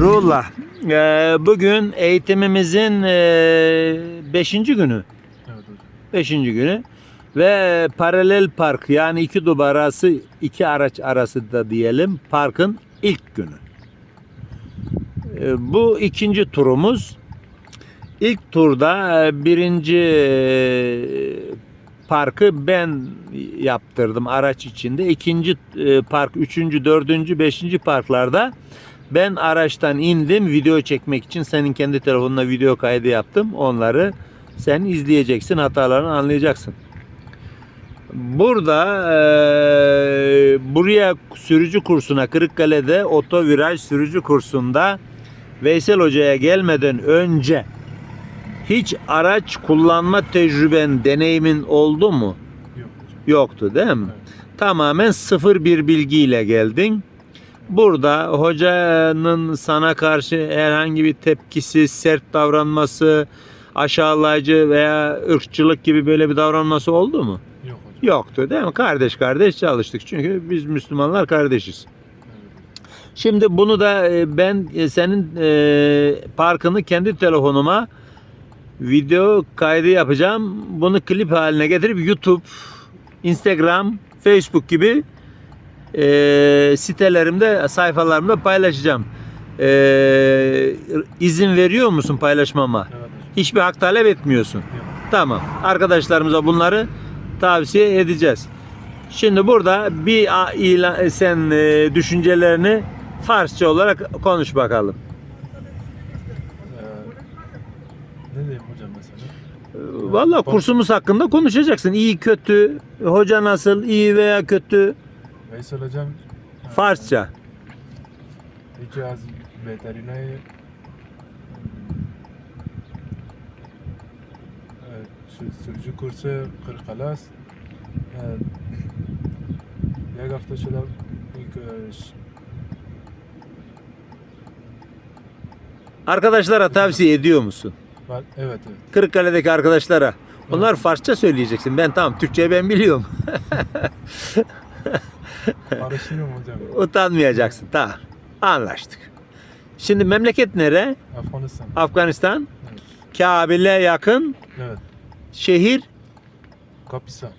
Ruhullah, e, bugün eğitimimizin 5. günü. Evet hocam. 5. günü ve paralel park yani iki duba arası iki araç arası da diyelim parkın ilk günü. E, Bu ikinci turumuz. İlk turda e, birinci e, parkı ben yaptırdım araç içinde. İkinci e, park, üçüncü, dördüncü, beşinci parklarda ben araçtan indim video çekmek için senin kendi telefonuna video kaydı yaptım. Onları sen izleyeceksin, hatalarını anlayacaksın. Burada eee, buraya sürücü kursuna Kırıkkale'de otoviraj sürücü kursunda Veysel Hoca'ya gelmeden önce hiç araç kullanma tecrüben, deneyimin oldu mu? Yok. Yoktu değil mi? Evet. Tamamen sıfır bir bilgiyle geldin. Burada hocanın sana karşı herhangi bir tepkisi, sert davranması, aşağılayıcı veya ırkçılık gibi böyle bir davranması oldu mu? Yok hocam. Yoktu değil mi? Kardeş kardeş çalıştık. Çünkü biz Müslümanlar kardeşiz. Şimdi bunu da e, ben e, senin e, parkını kendi telefonuma video kaydı yapacağım. Bunu klip haline getirip YouTube, Instagram, Facebook gibi e, sitelerimde, sayfalarımda paylaşacağım. E, izin veriyor musun paylaşmama? Evet. Hiçbir hak talep etmiyorsun. Yok. Tamam. Arkadaşlarımıza bunları tavsiye edeceğiz. Şimdi burada bir ilan, sen e, düşüncelerini Farsça olarak konuş bakalım. Ee, ne diyeyim hocam mesela? Vallahi kursumuz hakkında konuşacaksın. İyi kötü, hoca nasıl, iyi veya kötü. Veysel hocam Farsça. peki az veterinayı Evet, şu sürücü kursu Kırkalas Evet. Jak автошелов Arkadaşlara tavsiye ediyor musun? Evet evet. Kırıkkale'deki arkadaşlara. Onlar Farsça söyleyeceksin. Ben tamam Türkçeyi ben biliyorum. karışıyorum hocam Utanmayacaksın. Tamam. Anlaştık. Şimdi memleket nere? Afganistan Afganistan. evet, Kabil'e yakın evet. şehir Kapisa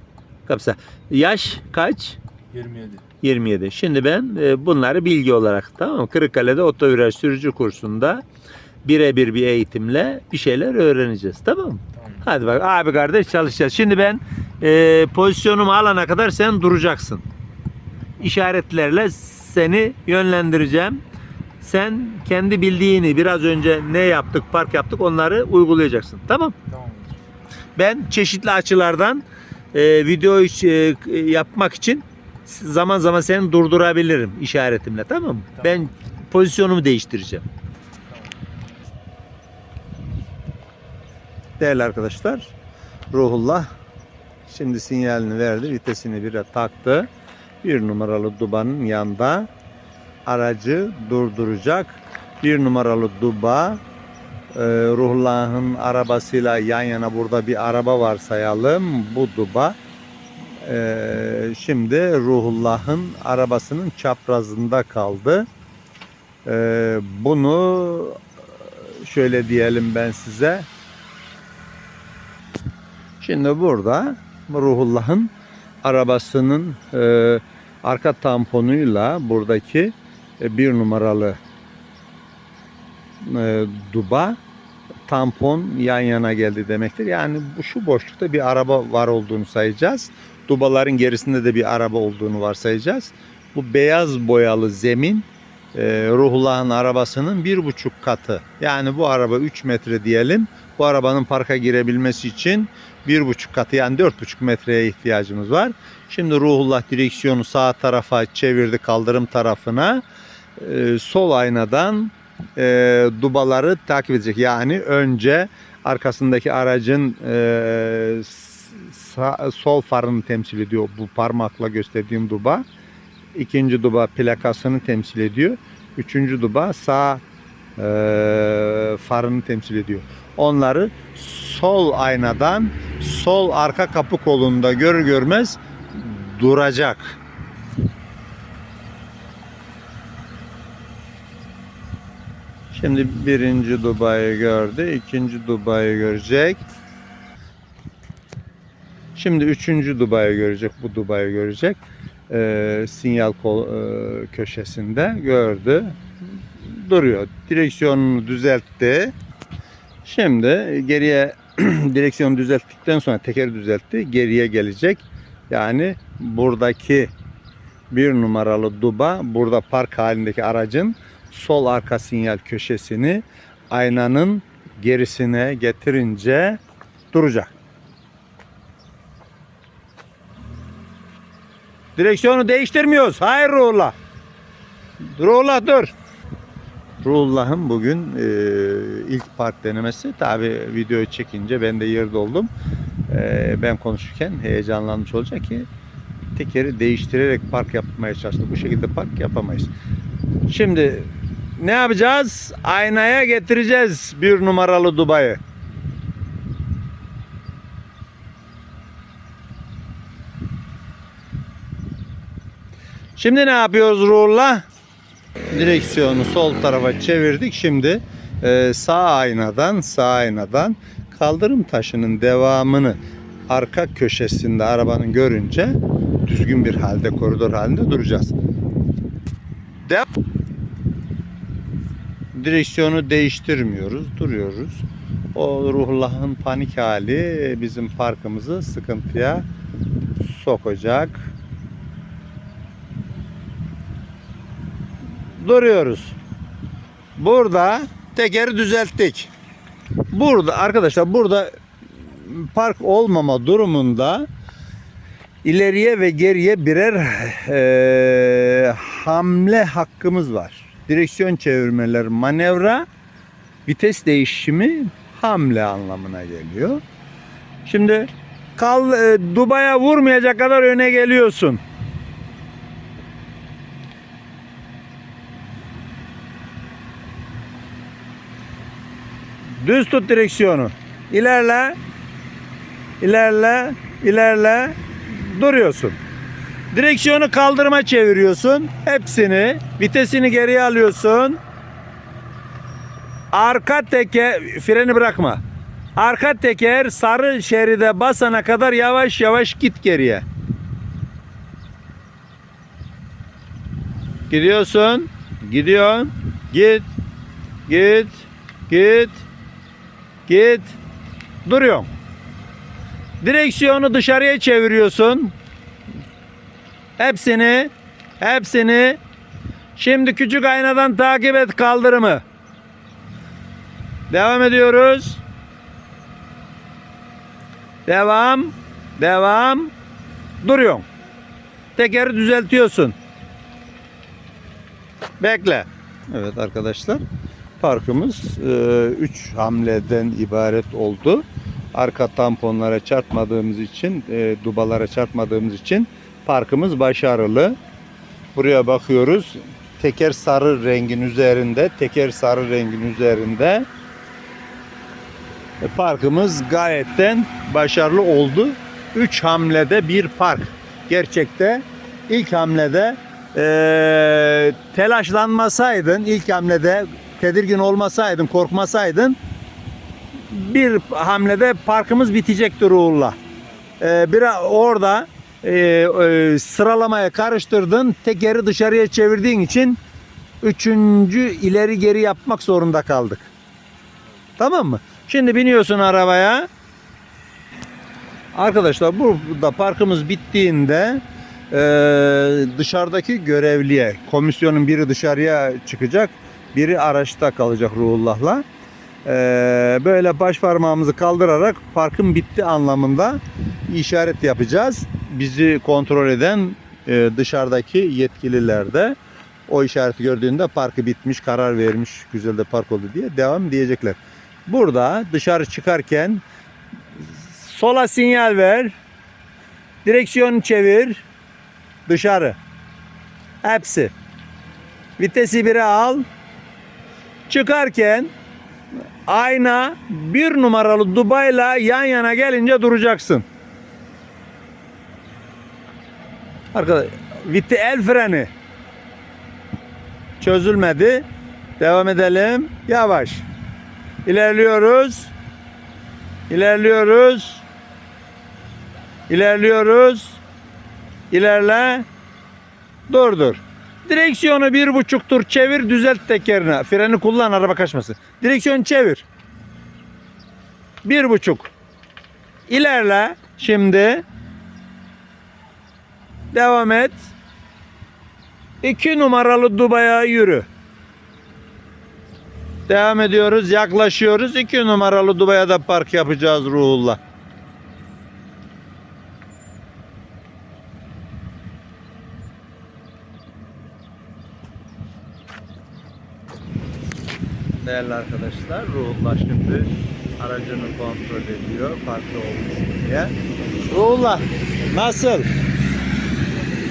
kapsa. Yaş kaç? 27 27. Şimdi ben e, bunları bilgi olarak tamam mı? Kırıkkale'de otoviraj sürücü kursunda birebir bir eğitimle bir şeyler öğreneceğiz. Tamam mı? tamam Hadi bak abi kardeş çalışacağız. Şimdi ben e, pozisyonumu alana kadar sen duracaksın. İşaretlerle seni yönlendireceğim. Sen kendi bildiğini biraz önce ne yaptık, park yaptık onları uygulayacaksın. Tamam? tamam Ben çeşitli açılardan e, video iş- e, yapmak için zaman zaman seni durdurabilirim işaretimle tamam mı? Tamam. Ben pozisyonumu değiştireceğim. Değerli arkadaşlar, Ruhullah şimdi sinyalini verdi, vitesini bire taktı. Bir numaralı dubanın yanında aracı durduracak. Bir numaralı duba e, Ruhullah'ın arabasıyla yan yana burada bir araba varsayalım. Bu duba e, şimdi Ruhullah'ın arabasının çaprazında kaldı. E, bunu şöyle diyelim ben size. Şimdi burada Ruhullah'ın arabasının e, arka tamponuyla buradaki e, bir numaralı e, duba tampon yan yana geldi demektir. Yani bu şu boşlukta bir araba var olduğunu sayacağız. Dubaların gerisinde de bir araba olduğunu varsayacağız. Bu beyaz boyalı zemin e, Ruhullah'ın arabasının bir buçuk katı. Yani bu araba 3 metre diyelim. Bu arabanın parka girebilmesi için bir buçuk katı yani dört buçuk metreye ihtiyacımız var. Şimdi Ruhullah direksiyonu sağ tarafa çevirdi kaldırım tarafına. E, sol aynadan e, dubaları takip edecek. Yani önce arkasındaki aracın e, sağ- sol farını temsil ediyor bu parmakla gösterdiğim duba. İkinci duba plakasını temsil ediyor. Üçüncü duba sağ e, farını temsil ediyor. Onları sol aynadan sol arka kapı kolunda görür görmez duracak. Şimdi birinci Dubai'yi gördü. ikinci Dubai'yi görecek. Şimdi üçüncü Dubai'yi görecek. Bu Dubai'yi görecek. Ee, sinyal kol, e, köşesinde gördü. Duruyor. Direksiyonunu düzeltti. Şimdi geriye direksiyonu düzelttikten sonra tekeri düzeltti. Geriye gelecek. Yani buradaki bir numaralı duba burada park halindeki aracın sol arka sinyal köşesini aynanın gerisine getirince duracak. Direksiyonu değiştirmiyoruz. Hayır Ruhullah. Ruhullah dur. Ruhullah'ın bugün e, ilk park denemesi. Tabi videoyu çekince ben de yerde oldum. E, ben konuşurken heyecanlanmış olacak ki tekeri değiştirerek park yapmaya çalıştı. Bu şekilde park yapamayız. Şimdi ne yapacağız? Aynaya getireceğiz bir numaralı Dubai'yi. Şimdi ne yapıyoruz Ruhullah? Direksiyonu sol tarafa çevirdik. Şimdi e, sağ aynadan sağ aynadan kaldırım taşının devamını arka köşesinde arabanın görünce düzgün bir halde koridor halinde duracağız. De Direksiyonu değiştirmiyoruz, duruyoruz. O ruhullahın panik hali bizim parkımızı sıkıntıya sokacak. Duruyoruz. Burada tekeri düzelttik. Burada arkadaşlar burada park olmama durumunda ileriye ve geriye birer eee, hamle hakkımız var. Direksiyon çevirmeler manevra, vites değişimi hamle anlamına geliyor. Şimdi kal e, Dubai'ye vurmayacak kadar öne geliyorsun. Düz tut direksiyonu. İlerle. İlerle. ilerle. Duruyorsun. Direksiyonu kaldırıma çeviriyorsun. Hepsini. Vitesini geriye alıyorsun. Arka teker freni bırakma. Arka teker sarı şeride basana kadar yavaş yavaş git geriye. Gidiyorsun. Gidiyorsun. Git. Git. Git. Git. Duruyorsun. Direksiyonu dışarıya çeviriyorsun. Hepsini, hepsini. Şimdi küçük aynadan takip et kaldırımı. Devam ediyoruz. Devam, devam. Duruyorsun. Tekeri düzeltiyorsun. Bekle. Evet arkadaşlar. Parkımız 3 hamleden ibaret oldu. Arka tamponlara çarpmadığımız için, e, dubalara çarpmadığımız için parkımız başarılı. Buraya bakıyoruz. Teker sarı rengin üzerinde, teker sarı rengin üzerinde. E, Parkımız gayetten başarılı oldu. 3 hamlede bir park. Gerçekte ilk hamlede e, telaşlanmasaydın, ilk hamlede tedirgin olmasaydın, korkmasaydın bir hamlede parkımız bitecekti Ruhullah. Ee, bir orada e, e, sıralamaya karıştırdın, tekeri dışarıya çevirdiğin için üçüncü ileri geri yapmak zorunda kaldık. Tamam mı? Şimdi biniyorsun arabaya. Arkadaşlar burada parkımız bittiğinde e, dışarıdaki görevliye, komisyonun biri dışarıya çıkacak, biri araçta kalacak Ruhullah'la. Ee, böyle baş parmağımızı kaldırarak parkın bitti anlamında işaret yapacağız. Bizi kontrol eden e, dışarıdaki yetkililer de o işareti gördüğünde parkı bitmiş, karar vermiş, güzel de park oldu diye devam diyecekler. Burada dışarı çıkarken sola sinyal ver, direksiyonu çevir, dışarı. Hepsi. Vitesi bire al. Çıkarken ayna bir numaralı Dubai'la yan yana gelince duracaksın. Arkadaş, vitti el freni çözülmedi. Devam edelim. Yavaş. İlerliyoruz. İlerliyoruz. İlerliyoruz. İlerle. Dur dur. Direksiyonu bir buçuk tur çevir düzelt tekerini. Freni kullan araba kaçmasın. Direksiyonu çevir. Bir buçuk. İlerle. Şimdi. Devam et. İki numaralı Dubai'ye yürü. Devam ediyoruz. Yaklaşıyoruz. İki numaralı Dubai'ye da park yapacağız Ruhullah. Değerli arkadaşlar, Ruhullah şimdi aracını kontrol ediyor. Farklı olmuş mu diye. Ruhullah, nasıl?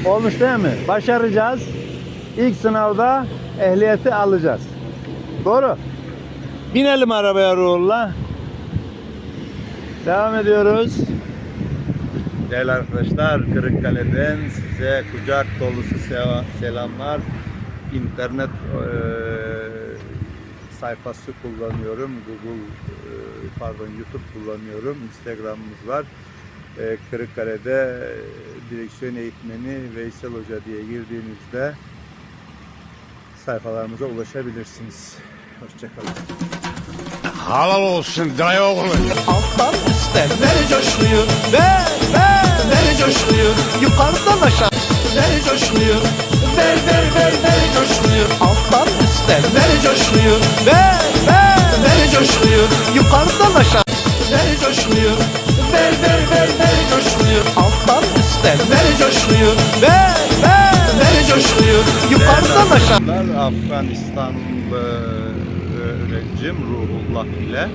Olmuş değil mi? Başaracağız. İlk sınavda ehliyeti alacağız. Doğru. Binelim arabaya Ruhullah. Devam ediyoruz. Değerli arkadaşlar, Kırıkkale'den size kucak dolusu selamlar. İnternet eee, sayfası kullanıyorum. Google, eee, pardon YouTube kullanıyorum. Instagram'ımız var. Eee, Kırıkkale'de eee, direksiyon eğitmeni Veysel Hoca diye girdiğinizde sayfalarımıza ulaşabilirsiniz. Hoşçakalın. Halal olsun dayı oğlu. Alttan üstten Ver coşkuyu Ver ver Ver coşkuyu Yukarıdan aşağı Ver coşkuyu Ver ver ver ver coşkuyu Alttan üstten Ver coşkuyu Ver ver. Ver coşkuyu Yukarıdan aşağı. Ver coşkuyu Ver ver ver. Ver coşkuyu Alttan üstten Ver coşkuyu Ver ver. Ver coşkuyu Yukarıdan aşağı. Afganistanlı öğrencim Ruhullah ile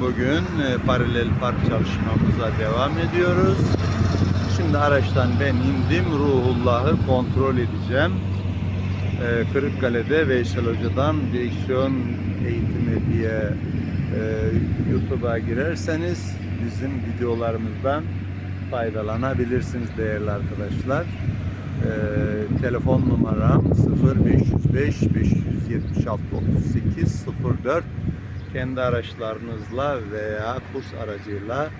bugün e, paralel park çalışmamıza devam ediyoruz. Şimdi araçtan ben indim. Ruhullah'ı kontrol edeceğim. E, Kırıkkale'de Veysel Hoca'dan direksiyon eğitimi diye e, YouTube'a girerseniz bizim videolarımızdan faydalanabilirsiniz değerli arkadaşlar. Ee, telefon numaram 0505 576 38 04 kendi araçlarınızla veya kurs aracıyla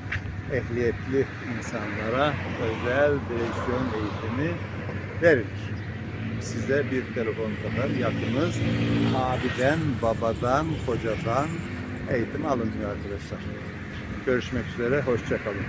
ehliyetli insanlara özel direksiyon eğitimi verilir. Size bir telefon kadar yakınız. Abiden, babadan, kocadan eğitim alınıyor arkadaşlar. Görüşmek üzere, hoşçakalın.